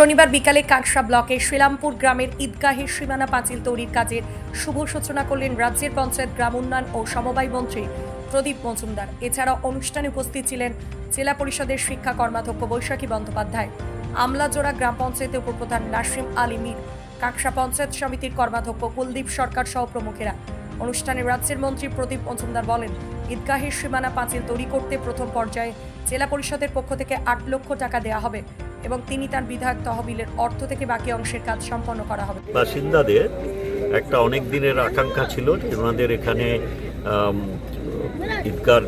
শনিবার বিকালে কাকসা ব্লকের শ্রীরামপুর গ্রামের ঈদগাহের সীমানা পাঁচিল তৈরির কাজের শুভ সূচনা করলেন রাজ্যের পঞ্চায়েত গ্রাম উন্নয়ন ও সমবায় মন্ত্রী প্রদীপ মজুমদার। এছাড়াও অনুষ্ঠানে উপস্থিত ছিলেন জেলা পরিষদের শিক্ষা কর্মাধ্যক্ষ বৈশাখী বন্দ্যোপাধ্যায়, আমলাজোড়া গ্রাম পঞ্চায়েতের উপপ্রধান নাসিম আলী মীর, কাকসা পঞ্চায়েত সমিতির কর্মাধ্যক্ষ কুলদীপ সরকার সহ প্রমুখেরা। অনুষ্ঠানে রাজ্যের মন্ত্রী প্রদীপ মজুমদার বলেন ঈদগাহের সীমানা পাঁচিল তৈরি করতে প্রথম পর্যায়ে জেলা পরিষদের পক্ষ থেকে আট লক্ষ টাকা দেওয়া হবে। এবং তিনি তার বিধায়ক তহবিলের অর্থ থেকে বাকি অংশের কাজ সম্পন্ন করা হবে। বাসিন্দাদের একটা অনেক দিনের আকাঙ্ক্ষা ছিল ওনাদের এখানে ঈদগার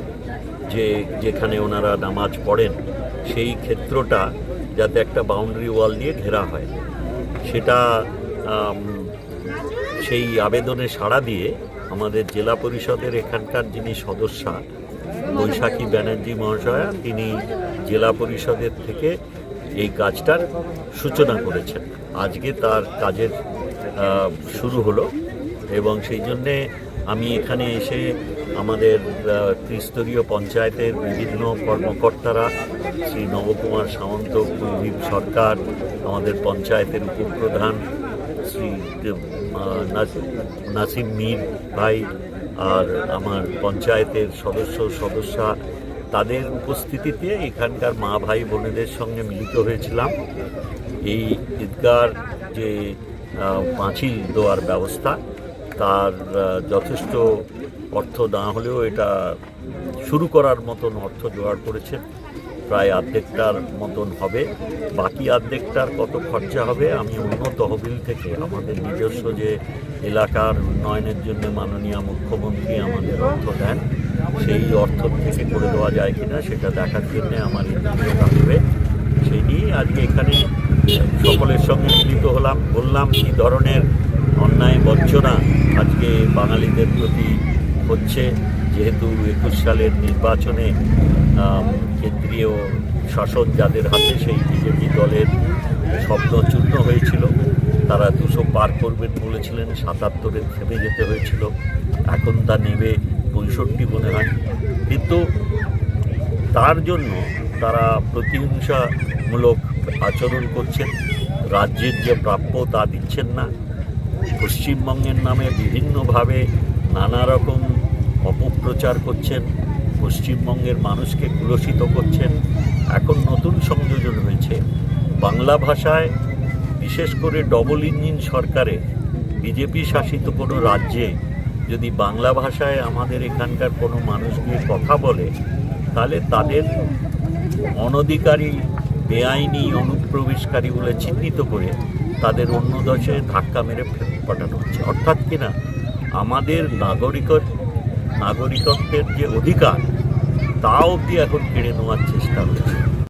যে, যেখানে ওনারা নামাজ পড়েন, সেই ক্ষেত্রটা যাতে একটা বাউন্ডারি ওয়াল দিয়ে ঘেরা হয়। সেটা সেই আবেদনে সাড়া দিয়ে আমাদের জেলা পরিষদের এখানকার যিনি সদস্যা, বৈশাখী ব্যানার্জি মহাশয়া, তিনি জেলা পরিষদের থেকে এই কাজটার সূচনা করেছেন। আজকে তার কাজের শুরু হলো এবং সেই জন্যে আমি এখানে এসে আমাদের ত্রিস্তরীয় পঞ্চায়েতের বিভিন্ন কর্মকর্তারা, শ্রী নবকুমার সামন্ত কুলদীপ সরকার, আমাদের পঞ্চায়েতের উপপ্রধান শ্রী নাসিম মীর ভাই, আর আমার পঞ্চায়েতের সদস্য, সদস্যা তাদের উপস্থিতিতে এখানকার মা ভাই বোনেদের সঙ্গে মিলিত হয়েছিলাম। এই ঈদগার যে পাঁচিল দেওয়ার ব্যবস্থা, তার যথেষ্ট অর্থ না হলেও এটা শুরু করার মতন অর্থ জোগাড় করেছে। প্রায় অর্ধেকটার মতন হবে। বাকি অর্ধেকটার কত খরচা হবে, আমি অন্য তহবিল থেকে আমাদের নিজস্ব যে এলাকার উন্নয়নের জন্য মাননীয় মুখ্যমন্ত্রী আমাদের অর্থ দেন। সেই অর্থ থেকে করে দেওয়া যায় কিনা সেটা দেখার জন্য আমার থাকবে সেই নিয়ে আজকে এখানে সকলের সঙ্গে মিলিত হলাম। বললাম, কী ধরনের অন্যায় বঞ্চনা আজকে বাঙালিদের প্রতি হচ্ছে? যেহেতু একুশ সালের নির্বাচনে কেন্দ্রীয় শাসন যাদের হাতে, সেই বিজেপি দলের স্বপ্ন চূর্ণ হয়েছিল। তারা দুশো পার করবেন বলেছিলেন, সাতাত্তরে থেমে যেতে হয়েছিল। এখন তা নেবে পঁয়ষট্টি মনে হয়। কিন্তু তার জন্য তারা প্রতিহিংসামূলক আচরণ করছেন। রাজ্যের যে প্রাপ্য তা দিচ্ছেন না। পশ্চিমবঙ্গের নামে বিভিন্নভাবে নানা রকম অপপ্রচার করছেন। পশ্চিমবঙ্গের মানুষকে কুলসিত করছেন। এখন নতুন সংযোজন হয়েছে। বাংলা ভাষায় বিশেষ করে ডবল ইঞ্জিন সরকারে বিজেপি শাসিত কোনো রাজ্যে যদি বাংলা ভাষায় আমাদের এখানকার কোনো মানুষ নিয়ে কথা বলে, তাহলে তাদের অনধিকারী, বেআইনি, অনুপ্রবেশকারী বলে চিহ্নিত করে তাদের অন্য দেশে ধাক্কা মেরে পাঠানো হচ্ছে। অর্থাৎ কিনা আমাদের নাগরিক নাগরিকত্বের যে অধিকার, তা অবধি এখন কেড়ে নেওয়ার চেষ্টা হচ্ছে।